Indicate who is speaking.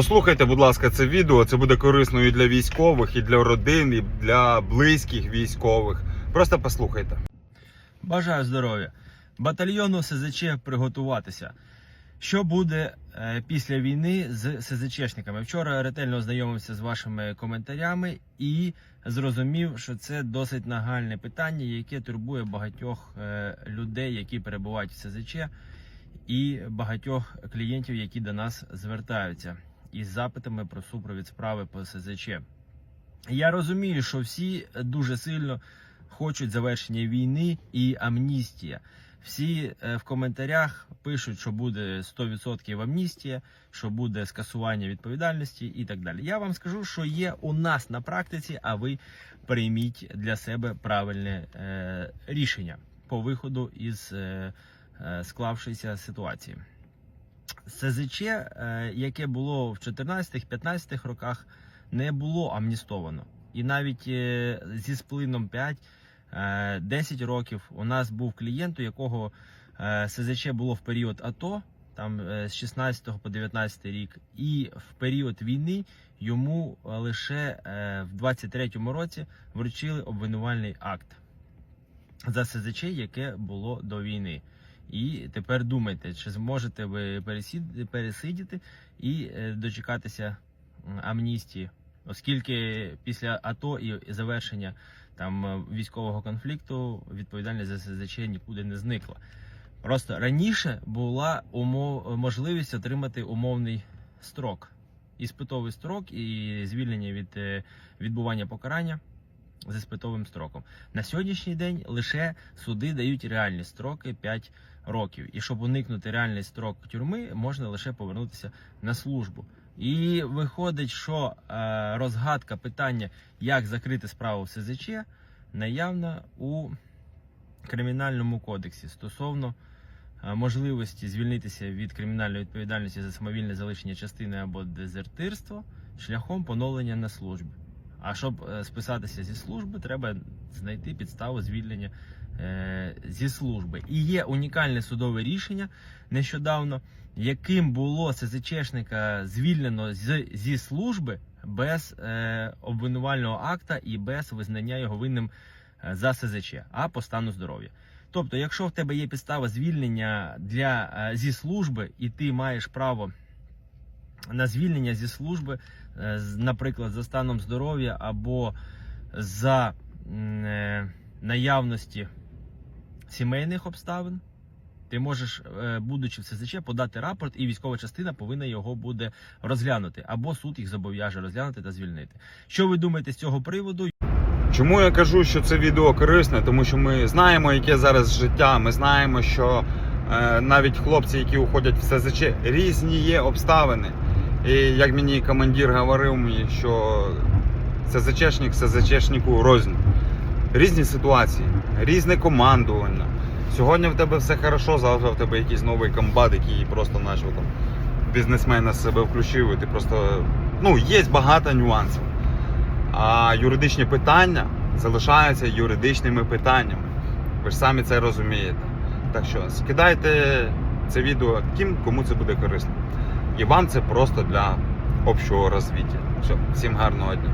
Speaker 1: Послухайте, будь ласка, це відео. Це буде корисно і для військових, і для родин, і для близьких військових. Просто послухайте.
Speaker 2: Бажаю здоров'я. Батальйону СЗЧ приготуватися. Що буде е, після війни з СЗЧшниками? Вчора ретельно ознайомився з вашими коментарями і зрозумів, що це досить нагальне питання, яке турбує багатьох е, людей, які перебувають в СЗЧ, і багатьох клієнтів, які до нас звертаються із запитами про супровід справи по СЗЧ. Я розумію, що всі дуже сильно хочуть завершення війни і амністія. Всі е, в коментарях пишуть, що буде 100% амністія, що буде скасування відповідальності і так далі. Я вам скажу, що є у нас на практиці, а ви прийміть для себе правильне е, рішення по виходу із е, е, склавшоїся ситуації. СЗЧ, е, яке було в 14-15 роках, не було амністовано. І навіть е, зі сплином 5 е, 10 років у нас був клієнт, у якого е, СЗЧ було в період АТО, там е, з 16 по 19 рік, і в період війни йому е, лише е, в 23-му році вручили обвинувальний акт за СЗЧ, яке було до війни. І тепер думайте, чи зможете ви пересидіти і е, дочекатися амністії, оскільки після АТО і завершення там е, військового конфлікту відповідальність за СЗЧ нікуди не зникла. Просто раніше була умов, можливість отримати умовний строк, іспитовий строк і звільнення від е, відбування покарання з іспитовим строком. На сьогоднішній день лише суди дають реальні строки 5 років. І щоб уникнути реальний строк тюрми, можна лише повернутися на службу. І виходить, що е, розгадка питання, як закрити справу в СЗЧ, наявна у кримінальному кодексі стосовно е, можливості звільнитися від кримінальної відповідальності за самовільне залишення частини або дезертирство шляхом поновлення на службі. А щоб е, списатися зі служби, треба знайти підставу звільнення е, зі служби. І є унікальне судове рішення нещодавно, яким було СЗЧшника звільнено зі служби без е, обвинувального акта і без визнання його винним за СЗЧ, а по стану здоров'я. Тобто, якщо в тебе є підстава звільнення для зі служби, і ти маєш право на звільнення зі служби, е, наприклад, за станом здоров'я або за е, наявності сімейних обставин. Ти можеш, е, будучи в СЗЧ, подати рапорт, і військова частина повинна його буде розглянути, або суд їх зобов'яже розглянути та звільнити. Що ви думаєте з цього приводу?
Speaker 1: Чому я кажу, що це відео корисне? Тому що ми знаємо, яке зараз життя. Ми знаємо, що навіть хлопці, які уходять в СЗЧ, різні є обставини. І як мені командир говорив мені, що СЗЧшник СЗЧшнику рознь. Різні ситуації, різне командування. Сьогодні в тебе все хорошо, завтра в тебе якийсь новий комбат, який просто почав там бізнесмена з себе включив, і ти просто. Ну, є багато нюансів. А юридичні питання залишаються юридичними питаннями. Ви ж самі це розумієте. Так що скидайте це відео тим, кому це буде корисно. І вам це просто для общого розвиття. Все, всім гарного дня.